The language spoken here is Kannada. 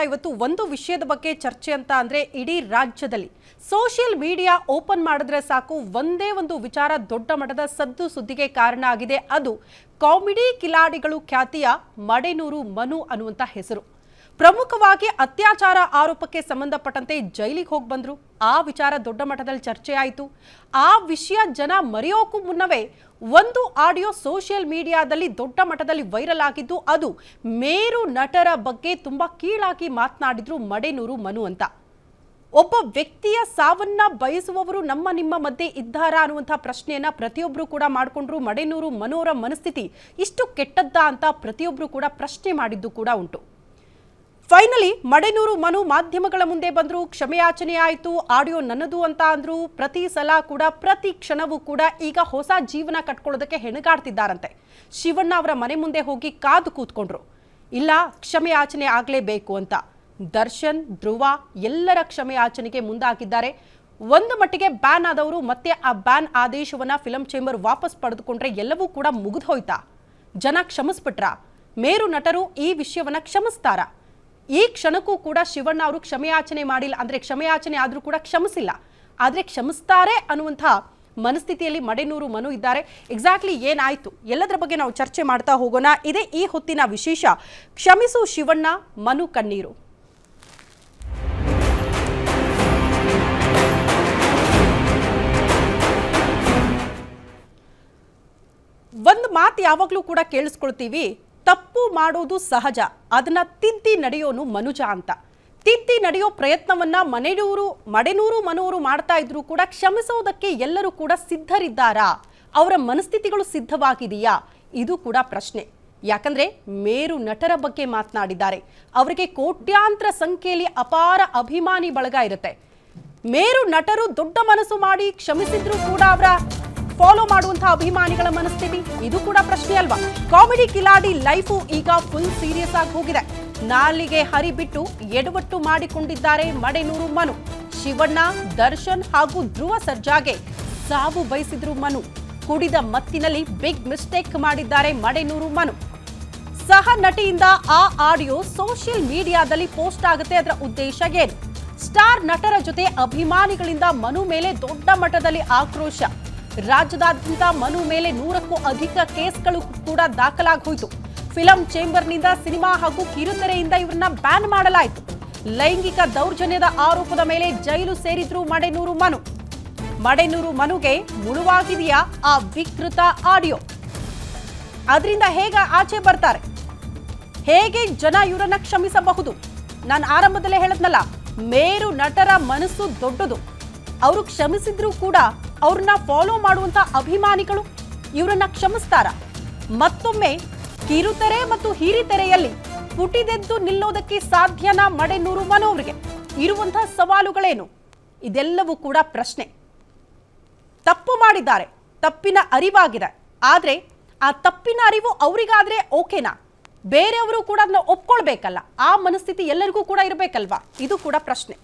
ಇವತ್ತು ಒಂದು ವಿಷಯದ ಬಗ್ಗೆ ಚರ್ಚೆ ಅಂತ ಅಂದ್ರೆ ಇಡೀ ರಾಜ್ಯದಲ್ಲಿ ಸೋಷಿಯಲ್ ಮೀಡಿಯಾ ಓಪನ್ ಮಾಡಿದ್ರೆ ಸಾಕು, ಒಂದೇ ಒಂದು ವಿಚಾರ ದೊಡ್ಡ ಮಟ್ಟದ ಸದ್ದು ಸುದ್ದಿಗೆ ಕಾರಣ ಆಗಿದೆ. ಅದು ಕಾಮಿಡಿ ಕಿಲಾಡಿಗಳು ಖ್ಯಾತಿಯ ಮಡೆನೂರು ಮನು ಅನ್ನುವಂಥ ಹೆಸರು. ಪ್ರಮುಖವಾಗಿ ಅತ್ಯಾಚಾರ ಆರೋಪಕ್ಕೆ ಸಂಬಂಧಪಟ್ಟಂತೆ ಜೈಲಿಗೆ ಹೋಗಿ ಬಂದರು. ಆ ವಿಚಾರ ದೊಡ್ಡ ಮಟ್ಟದಲ್ಲಿ ಚರ್ಚೆ ಆಯಿತು. ಆ ವಿಷಯ ಜನ ಮರೆಯೋಕ್ಕೂ ಮುನ್ನವೇ ಒಂದು ಆಡಿಯೋ ಸೋಷಿಯಲ್ ಮೀಡಿಯಾದಲ್ಲಿ ದೊಡ್ಡ ಮಟ್ಟದಲ್ಲಿ ವೈರಲ್ ಆಗಿದ್ದು, ಅದು ಮೇರು ನಟರ ಬಗ್ಗೆ ತುಂಬಾ ಕೀಳಾಗಿ ಮಾತನಾಡಿದ್ರು ಮಡೇನೂರು ಮನು ಅಂತ. ಒಬ್ಬ ವ್ಯಕ್ತಿಯ ಸಾವನ್ನ ಬಯಸುವವರು ನಮ್ಮ ನಿಮ್ಮ ಮಧ್ಯೆ ಇದ್ದಾರಾ ಅನ್ನುವಂಥ ಪ್ರಶ್ನೆಯನ್ನ ಪ್ರತಿಯೊಬ್ಬರು ಕೂಡ ಮಾಡಿಕೊಂಡ್ರು. ಮಡೇನೂರು ಮನೋರ ಮನಸ್ಥಿತಿ ಇಷ್ಟು ಕೆಟ್ಟದ್ದಾ ಅಂತ ಪ್ರತಿಯೊಬ್ಬರು ಕೂಡ ಪ್ರಶ್ನೆ ಮಾಡಿದ್ದು ಕೂಡ ಉಂಟು. ಫೈನಲಿ ಮಡೆನೂರು ಮನು ಮಾಧ್ಯಮಗಳ ಮುಂದೆ ಬಂದರು ಕ್ಷಮೆಯಾಚನೆ ಆಯಿತು ಆಡಿಯೋ ನನ್ನದು ಅಂತ ಅಂದ್ರು, ಪ್ರತಿ ಸಲ ಕೂಡ, ಪ್ರತಿ ಕ್ಷಣವೂ ಕೂಡ ಈಗ ಹೊಸ ಜೀವನ ಕಟ್ಕೊಳ್ಳೋದಕ್ಕೆ ಹೆಣಗಾಡ್ತಿದ್ದಾರಂತೆ. ಶಿವಣ್ಣ ಅವರ ಮನೆ ಮುಂದೆ ಹೋಗಿ ಕಾದು ಕೂತ್ಕೊಂಡ್ರು. ಇಲ್ಲ, ಕ್ಷಮೆಯಾಚನೆ ಆಗಲೇಬೇಕು ಅಂತ. ದರ್ಶನ್, ಧ್ರುವ ಎಲ್ಲರ ಕ್ಷಮೆಯಾಚನೆಗೆ ಮುಂದಾಗಿದ್ದಾರೆ. ಒಂದು ಮಟ್ಟಿಗೆ ಬ್ಯಾನ್ ಆದವರು ಮತ್ತೆ ಆ ಬ್ಯಾನ್ ಆದೇಶವನ್ನ ಫಿಲಂ ಚೇಂಬರ್ ವಾಪಸ್ ಪಡೆದುಕೊಂಡ್ರೆ ಎಲ್ಲವೂ ಕೂಡ ಮುಗಿದು ಹೋಯ್ತಾ ಜನ ಕ್ಷಮಿಸ್ಬಿಟ್ರ? ಮೇರು ನಟರು ಈ ವಿಷಯವನ್ನು ಕ್ಷಮಿಸ್ತಾರಾ? ಈ ಕ್ಷಣಕ್ಕೂ ಕೂಡ ಶಿವಣ್ಣ ಅವರು ಕ್ಷಮೆಯಾಚನೆ ಮಾಡಿಲ್ಲ. ಅಂದರೆ ಕ್ಷಮೆಯಾಚನೆ ಆದ್ರೂ ಕೂಡ ಕ್ಷಮಿಸಿಲ್ಲ. ಆದರೆ ಕ್ಷಮಿಸ್ತಾರೆ ಅನ್ನುವಂಥ ಮನಸ್ಥಿತಿಯಲ್ಲಿ ಮಡೆನೂರು ಮನು ಇದ್ದಾರೆ. ಎಕ್ಸಾಕ್ಟ್ಲಿ ಏನಾಯ್ತು? ಎಲ್ಲದರ ಬಗ್ಗೆ ನಾವು ಚರ್ಚೆ ಮಾಡ್ತಾ ಹೋಗೋಣ. ಇದೇ ಈ ಹೊತ್ತಿನ ವಿಶೇಷ. ಕ್ಷಮಿಸು ಶಿವಣ್ಣ, ಮನು ಕಣ್ಣೀರು. ಒಂದು ಮಾತು ಯಾವಾಗಲೂ ಕೂಡ ಕೇಳಿಸ್ಕೊಳ್ತೀವಿ. ತಪ್ಪು ಮಾಡೋದು ಸಹಜ, ಅದನ್ನ ತಿದ್ದಿ ನಡೆಯೋನು ಮನುಜ ಅಂತ. ತಿದ್ದಿ ನಡೆಯೋ ಪ್ರಯತ್ನವನ್ನ ಮನೆಯೂರು ಮಡೆನೂರು ಮನೂರು ಮಾಡ್ತಾ ಇದ್ರು ಕೂಡ ಕ್ಷಮಿಸೋದಕ್ಕೆ ಎಲ್ಲರೂ ಕೂಡ ಸಿದ್ಧರಿದ್ದಾರಾ? ಅವರ ಮನಸ್ಥಿತಿಗಳು ಸಿದ್ಧವಾಗಿದೆಯಾ? ಇದು ಕೂಡ ಪ್ರಶ್ನೆ. ಯಾಕಂದ್ರೆ ಮೇರು ನಟರ ಬಗ್ಗೆ ಮಾತನಾಡಿದ್ದಾರೆ. ಅವರಿಗೆ ಕೋಟ್ಯಾಂತರ ಸಂಖ್ಯೆಯಲ್ಲಿ ಅಪಾರ ಅಭಿಮಾನಿ ಬಳಗ ಇರುತ್ತೆ. ಮೇರು ನಟರು ದೊಡ್ಡ ಮನಸ್ಸು ಮಾಡಿ ಕ್ಷಮಿಸಿದ್ರು ಕೂಡ ಅವರ ಫಾಲೋ ಮಾಡುವಂತಹ ಅಭಿಮಾನಿಗಳ ಮನಸ್ಥಿತಿ, ಇದು ಕೂಡ ಪ್ರಶ್ನೆ ಅಲ್ವಾ? ಕಾಮಿಡಿ ಕಿಲಾಡಿ ಲೈಫು ಈಗ ಫುಲ್ ಸೀರಿಯಸ್ ಆಗಿ ಹೋಗಿದೆ. ನಾಲಿಗೆ ಹರಿಬಿಟ್ಟು ಎಡವಟ್ಟು ಮಾಡಿಕೊಂಡಿದ್ದಾರೆ ಮಡೆನೂರು ಮನು. ಶಿವಣ್ಣ, ದರ್ಶನ್ ಹಾಗೂ ಧ್ರುವ ಸರ್ಜಾಗೆ ಸಾವು ಬಯಸಿದ್ರು ಮನು. ಕುಡಿದ ಮತ್ತಿನಲ್ಲಿ ಬಿಗ್ ಮಿಸ್ಟೇಕ್ ಮಾಡಿದ್ದಾರೆ ಮಡೆನೂರು ಮನು. ಸಹ ನಟಿಯಿಂದ ಆ ಆಡಿಯೋ ಸೋಷಿಯಲ್ ಮೀಡಿಯಾದಲ್ಲಿ ಪೋಸ್ಟ್ ಆಗುತ್ತೆ ಅದರ ಉದ್ದೇಶ ಏನು? ಸ್ಟಾರ್ ನಟರ ಜೊತೆ ಅಭಿಮಾನಿಗಳಿಂದ ಮನು ಮೇಲೆ ದೊಡ್ಡ ಮಟ್ಟದಲ್ಲಿ ಆಕ್ರೋಶ. ರಾಜ್ಯದಾದ್ಯಂತ ಮನು ಮೇಲೆ ನೂರಕ್ಕೂ ಅಧಿಕ ಕೇಸ್ಗಳು ಕೂಡ ದಾಖಲಾಗೋಯಿತು ಫಿಲಂ ಚೇಂಬರ್ನಿಂದ ಸಿನಿಮಾ ಹಾಗೂ ಕಿರುತೆರೆಯಿಂದ ಇವರನ್ನ ಬ್ಯಾನ್ ಮಾಡಲಾಯಿತು. ಲೈಂಗಿಕ ದೌರ್ಜನ್ಯದ ಆರೋಪದ ಮೇಲೆ ಜೈಲು ಸೇರಿದ್ರು ಮಡೆನೂರು ಮನು. ಮಡೆನೂರು ಮನುಗೆ ಮುಳುವಾಗಿದೆಯಾ ಆ ವಿಕೃತ ಆಡಿಯೋ? ಅದರಿಂದ ಹೇಗೆ ಆಚೆ ಬರ್ತಾರೆ? ಹೇಗೆ ಜನ ಇವರನ್ನ ಕ್ಷಮಿಸಬಹುದು? ನಾನು ಆರಂಭದಲ್ಲೇ ಹೇಳದ್ನಲ್ಲ, ಮೇರು ನಟರ ಮನಸ್ಸು ದೊಡ್ಡದು. ಅವರು ಕ್ಷಮಿಸಿದ್ರು ಕೂಡ ಅವ್ರನ್ನ ಫಾಲೋ ಮಾಡುವಂತ ಅಭಿಮಾನಿಗಳು ಇವರನ್ನ ಕ್ಷಮಿಸ್ತಾರ. ಮತ್ತೊಮ್ಮೆ ಕಿರುತೆರೆ ಮತ್ತು ಹಿರಿತೆರೆಯಲ್ಲಿ ಪುಟಿದೆದ್ದು ನಿಲ್ಲೋದಕ್ಕೆ ಸಾಧ್ಯನಾ ಮಡೆನೂರು ಮನೋವ್ರಿಗೆ ಇರುವಂತಹ ಸವಾಲುಗಳೇನು? ಇದೆಲ್ಲವೂ ಕೂಡ ಪ್ರಶ್ನೆ. ತಪ್ಪು ಮಾಡಿದ್ದಾರೆ, ತಪ್ಪಿನ ಅರಿವಾಗಿದೆ. ಆದರೆ ಆ ತಪ್ಪಿನ ಅರಿವು ಅವರಿಗಾದ್ರೆ ಓಕೆನಾ? ಬೇರೆಯವರು ಕೂಡ ಅದನ್ನ ಒಪ್ಕೊಳ್ಬೇಕಲ್ಲ. ಆ ಮನಸ್ಥಿತಿ ಎಲ್ಲರಿಗೂ ಕೂಡ ಇರಬೇಕಲ್ವಾ? ಇದು ಕೂಡ ಪ್ರಶ್ನೆ.